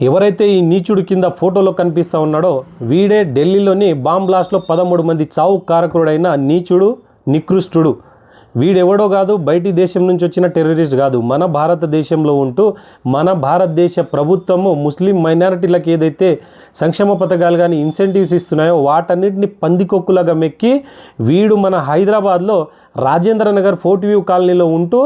ఎవరైతే ఈ నీచుడు కింద ఫోటోలో కనిపిస్తూ ఉన్నాడో వీడే ఢిల్లీలోని బాంబ్ బ్లాస్ట్లో పదమూడు మంది చావు కారకుడైన నీచుడు నికృష్టుడు. వీడెవడో కాదు బయటి దేశం నుంచి వచ్చిన టెర్రరిస్ట్ కాదు. మన భారతదేశంలో ఉంటూ మన భారతదేశ ప్రభుత్వము ముస్లిం మైనారిటీలకు ఏదైతే సంక్షేమ పథకాలు కానీ ఇన్సెంటివ్స్ ఇస్తున్నాయో వాటన్నిటిని పందికొక్కులాగా మెక్కి వీడు మన హైదరాబాద్లో రాజేంద్ర నగర్ ఫోర్ట్ వ్యూ కాలనీలో ఉంటూ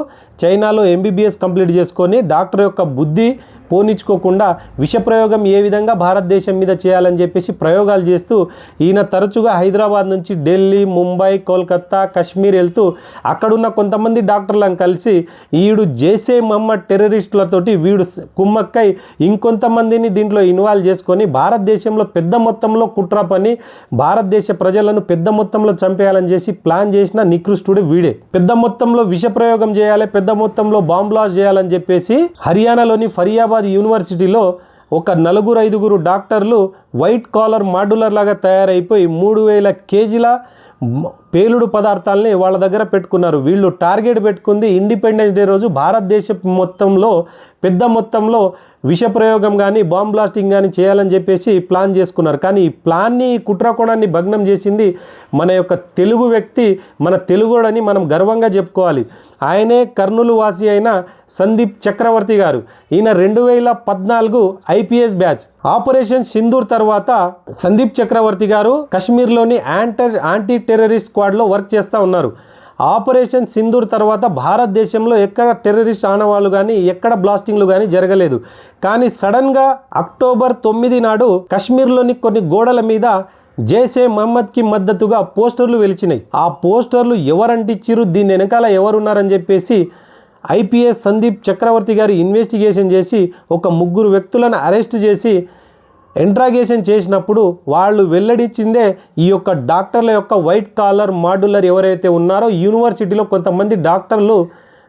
చైనాలో ఎంబీబీఎస్ కంప్లీట్ చేసుకొని డాక్టర్ యొక్క బుద్ధి పోనిచ్చుకోకుండా విషప్రయోగం ఏ విధంగా భారతదేశం మీద చేయాలని చెప్పేసి ప్రయోగాలు చేస్తూ ఈయన తరచుగా హైదరాబాద్ నుంచి ఢిల్లీ ముంబై కోల్కత్తా కాశ్మీర్ వెళ్తూ అక్కడున్న కొంతమంది డాక్టర్లను కలిసి ఈడు జేసే మహమ్మద్ టెర్రరిస్టులతోటి వీడు కుమ్మక్కై ఇంకొంతమందిని దీంట్లో ఇన్వాల్వ్ చేసుకొని భారతదేశంలో పెద్ద మొత్తంలో కుట్ర పని భారతదేశ ప్రజలను పెద్ద మొత్తంలో చంపేయాలని చేసి ప్లాన్ చేసిన నికృష్టుడు వీడే. పెద్ద మొత్తంలో విషప్రయోగం చేయాలి పెద్ద మొత్తంలో బాంబ్ చేయాలని చెప్పేసి హర్యానాలోని ఫరియాబాద్ యూనివర్సిటీలో ఒక నలుగురు ఐదుగురు డాక్టర్లు వైట్ కాలర్ మాడ్యులర్ లాగా తయారైపోయి మూడు వేల కేజీల పేలుడు పదార్థాలని వాళ్ళ దగ్గర పెట్టుకున్నారు. వీళ్ళు టార్గెట్ పెట్టుకుంది ఇండిపెండెన్స్ డే రోజు భారతదేశం మొత్తంలో పెద్ద మొత్తంలో విష ప్రయోగం కానీ బాంబ్ బ్లాస్టింగ్ కానీ చేయాలని చెప్పేసి ప్లాన్ చేసుకున్నారు. కానీ ఈ ప్లాన్ని కుట్రకోణాన్ని భగ్నం చేసింది మన యొక్క తెలుగు వ్యక్తి మన తెలుగుడని మనం గర్వంగా చెప్పుకోవాలి. ఆయనే కర్నూలు వాసి అయిన సందీప్ చక్రవర్తి గారు. ఈయన రెండు వేల పద్నాలుగు ఐపీఎస్ బ్యాచ్. ఆపరేషన్ సింధూర్ తర్వాత సందీప్ చక్రవర్తి గారు కశ్మీర్లోని యాంటర్ యాంటీ టెర్రరిస్ట్ స్క్వాడ్లో వర్క్ చేస్తూ ఉన్నారు. ఆపరేషన్ సింధూర్ తర్వాత భారతదేశంలో ఎక్కడ టెర్రరిస్ట్ ఆనవాళ్ళు కానీ ఎక్కడ బ్లాస్టింగ్లు కానీ జరగలేదు. కానీ సడన్గా అక్టోబర్ తొమ్మిది నాడు కశ్మీర్లోని కొన్ని గోడల మీద జైసే మహమ్మద్కి మద్దతుగా పోస్టర్లు వెలిచినాయి ఆ పోస్టర్లు ఎవరంటిచ్చిరు దీని వెనకాల ఎవరున్నారని చెప్పేసి ఐపీఎస్ సందీప్ చక్రవర్తి గారి ఇన్వెస్టిగేషన్ చేసి ఒక ముగ్గురు వ్యక్తులను అరెస్ట్ చేసి ఎంట్రాగేషన్ చేసినప్పుడు వాళ్ళు వెల్లడించిందే ఈ యొక్క డాక్టర్ల యొక్క వైట్ కాలర్ మాడ్యులర్ ఎవరైతే ఉన్నారో యూనివర్సిటీలో కొంతమంది డాక్టర్లు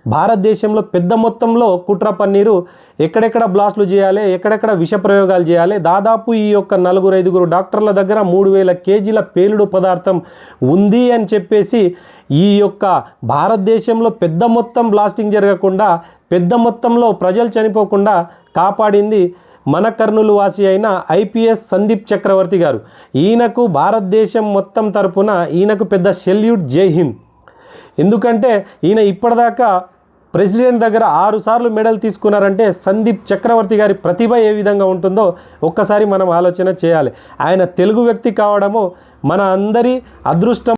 భారతదేశంలో పెద్ద మొత్తంలో కుట్ర పన్నీరు ఎక్కడెక్కడ బ్లాస్ట్లు చేయాలి ఎక్కడెక్కడ విష ప్రయోగాలు చేయాలి దాదాపు ఈ యొక్క నలుగురు ఐదుగురు డాక్టర్ల దగ్గర మూడు వేల కేజీల పేలుడు పదార్థం ఉంది అని చెప్పేసి ఈ యొక్క భారతదేశంలో పెద్ద మొత్తం బ్లాస్టింగ్ జరగకుండా పెద్ద మొత్తంలో ప్రజలు చనిపోకుండా కాపాడింది మన కర్నూలు వాసి అయిన ఐపీఎస్ సందీప్ చక్రవర్తి గారు. ఈయనకు భారతదేశం మొత్తం తరపున ఈయనకు పెద్ద సెల్యూట్ జై హింద్. ఎందుకంటే ఈయన ఇప్పటిదాకా ప్రెసిడెంట్ దగ్గర ఆరుసార్లు మెడల్ తీసుకున్నారంటే సందీప్ చక్రవర్తి గారి ప్రతిభ ఏ విధంగా ఉంటుందో ఒక్కసారి మనం ఆలోచన చేయాలి. ఆయన తెలుగు వ్యక్తి కావడము మన అందరి అదృష్టం